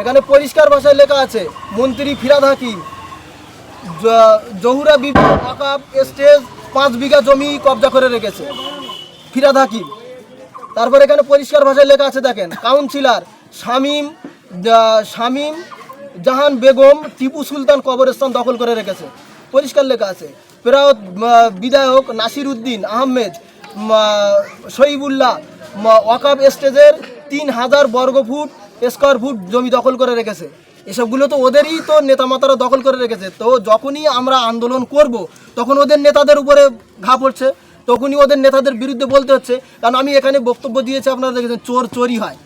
এখানে পরিষ্কার ভাষায় লেখা আছে, মন্ত্রী ফিরাদ হাকিম। জহুরা বিবি স্টেজ পাঁচ বিঘা জমি কবজা করে রেখেছে। ফিরাদ হাকিম। তারপর এখানে পরিষ্কার ভাষায় লেখা আছে, দেখেন, কাউন্সিলর শামীম শামীম জাহান বেগম টিপু সুলতান কবরস্থান দখল করে রেখেছে। পরিষ্কার লেখা আছে প্রায়ত বিধায়ক নাসির উদ্দিন আহমেদ শহীবুল্লাহ ওয়াকাব স্টেজের তিন হাজার বর্গফুট স্কোয়ার ফুট জমি দখল করে রেখেছে। এসবগুলো তো ওদেরই তো নেতামাতারা দখল করে রেখেছে। তো যখনই আমরা আন্দোলন করব, তখন ওদের নেতাদের উপরে ঘা পড়ছে, তখনই ওদের নেতাদের বিরুদ্ধে বলতে হচ্ছে। কারণ আমি এখানে বক্তব্য দিয়েছি, আপনারা দেখেছেন, চোর চোরই হয়।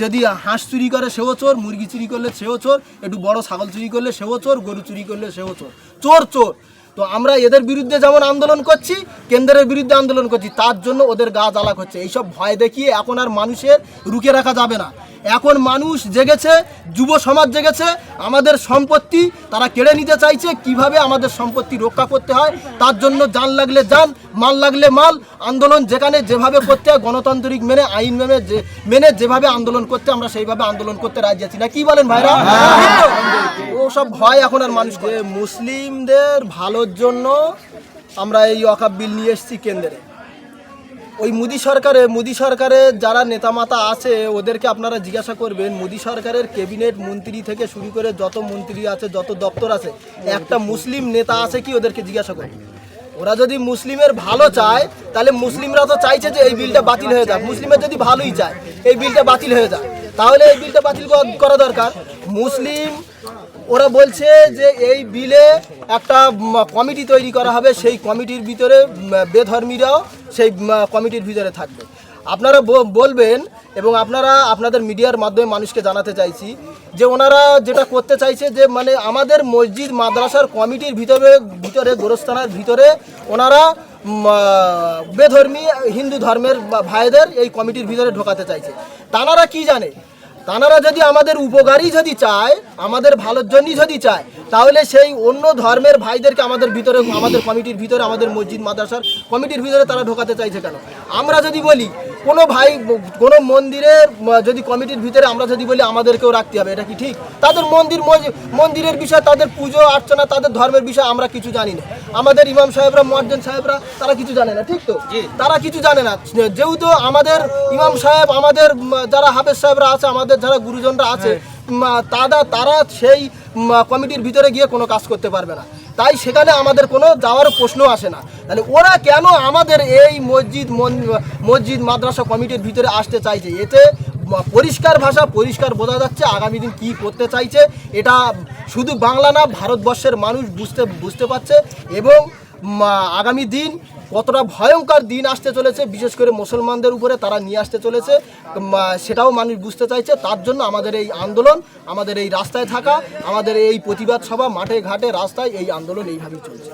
যদি হাঁস চুরি করে, সেও চোর, মুরগি চুরি করলে সেও চোর, একটু বড় ছাগল চুরি করলে সেও চোর, গরু চুরি করলে সেও চোর। চোর চোর। তো আমরা এদের বিরুদ্ধে যেমন আন্দোলন করছি, কেন্দ্রের বিরুদ্ধে আন্দোলন করছি, তার জন্য ওদের গা জ্বালা করছে। এইসব ভয় দেখিয়ে এখন আর মানুষের রুখে রাখা যাবে না। এখন মানুষ জেগেছে যুব সমাজ জেগেছে আমাদের সম্পত্তি তারা কেড়ে নিতে চাইছে কীভাবে আমাদের সম্পত্তি রক্ষা করতে হয় তার জন্য যান লাগলে যান মাল লাগলে মাল আন্দোলন যেখানে যেভাবে করতে হয় গণতান্ত্রিক মেনে আইন মেনে যে মেনে যেভাবে আন্দোলন করতে আমরা সেইভাবে আন্দোলন করতে রাজি আছি। না কি বলেন ভাইরা? ঠিক ও সব ভয় এখন আর মানুষ মুসলিমদের ভালোর জন্য আমরা এই অকাব বিল নিয়ে এসেছি কেন্দ্রে। ওই মোদি সরকারে, মোদি সরকারের যারা নেতামাতা আছে, ওদেরকে আপনারা জিজ্ঞাসা করবেন, মোদি সরকারের ক্যাবিনেট মন্ত্রী থেকে শুরু করে যত মন্ত্রী আছে, যত দপ্তর আছে, একটা মুসলিম নেতা আছে কি ওদেরকে জিজ্ঞাসা করবেন? ওরা যদি মুসলিমের ভালো চায়, তাহলে মুসলিমরা তো চাইছে যে এই বিলটা বাতিল হয়ে যাক। মুসলিমের যদি ভালোই চায়, এই বিলটা বাতিল হয়ে যাক। তাহলে এই বিলটা বাতিল করা দরকার? মুসলিম, ওরা বলছে যে এই বিলে একটা কমিটি তৈরি করা হবে, সেই কমিটির ভিতরে বেধর্মীরাও সেই কমিটির ভিতরে থাকবে। আপনারা বলবেন এবং আপনারা আপনাদের মিডিয়ার মাধ্যমে মানুষকে জানাতে চাইছি যে ওনারা যেটা করতে চাইছে যে মানে আমাদের মসজিদ, মাদ্রাসার কমিটির ভিতরে ভিতরে, গোরস্থানার ভিতরে ওনারা বেধর্মী হিন্দু ধর্মের ভাইদের এই কমিটির ভিতরে ঢোকাতে চাইছে। তানারা কি জানে? তানারা যদি আমাদের উপকারই যদি চায়, আমাদের ভালোর জন্যই যদি চায়, তাহলে সেই অন্য ধর্মের ভাইদেরকে আমাদের ভিতরে, আমাদের কমিটির ভিতরে, আমাদের মসজিদ, মাদ্রাসার কমিটির ভিতরে তারা ঢোকাতে চাইছে কেন? আমরা যদি বলি, কোনো ভাই, কোনো মন্দিরের যদি কমিটির ভিতরে আমরা যদি বলি, আমাদেরকেও রাখতে হবে, এটা কি ঠিক? তাদের মন্দির মন্দিরের বিষয় তাদের পুজো, অর্চনা, তাদের ধর্মের বিষয় আমরা কিছু জানি না। আমাদের ইমাম সাহেবরা মুয়াজ্জিন সাহেবরা তারা কিছু জানে না ঠিক তো? তারা কিছু জানে না। যেহেতু আমাদের ইমাম সাহেব আমাদের যারা হাফেজ সাহেবরা আছে আমাদের যারা গুরুজনরা আছে উম, তারা তারা সেই কমিটির ভিতরে গিয়ে কোনো কাজ করতে পারবে না। তাই সেখানে আমাদের কোনো যাওয়ার প্রশ্ন আসে না। তাহলে ওরা কেন আমাদের এই মসজিদ মসজিদ মাদ্রাসা কমিটির ভিতরে আসতে চাইছে? এতে পরিষ্কার ভাষা পরিষ্কার বোঝা যাচ্ছে আগামী দিন কী করতে চাইছে এটা শুধু বাংলা না, ভারতবর্ষের মানুষ বুঝতে বুঝতে পারছে এবং আগামী দিন কতটা ভয়ঙ্কর দিন আসতে চলেছে, বিশেষ করে মুসলমানদের উপরে তারা নিয়ে আসতে চলেছে সেটাও মানুষ বুঝতে চাইছে। তার জন্য আমাদের এই আন্দোলন, আমাদের এই রাস্তায় থাকা, আমাদের এই প্রতিবাদ সভা, মাঠে ঘাটে, রাস্তায় এই আন্দোলন এইভাবেই চলছে।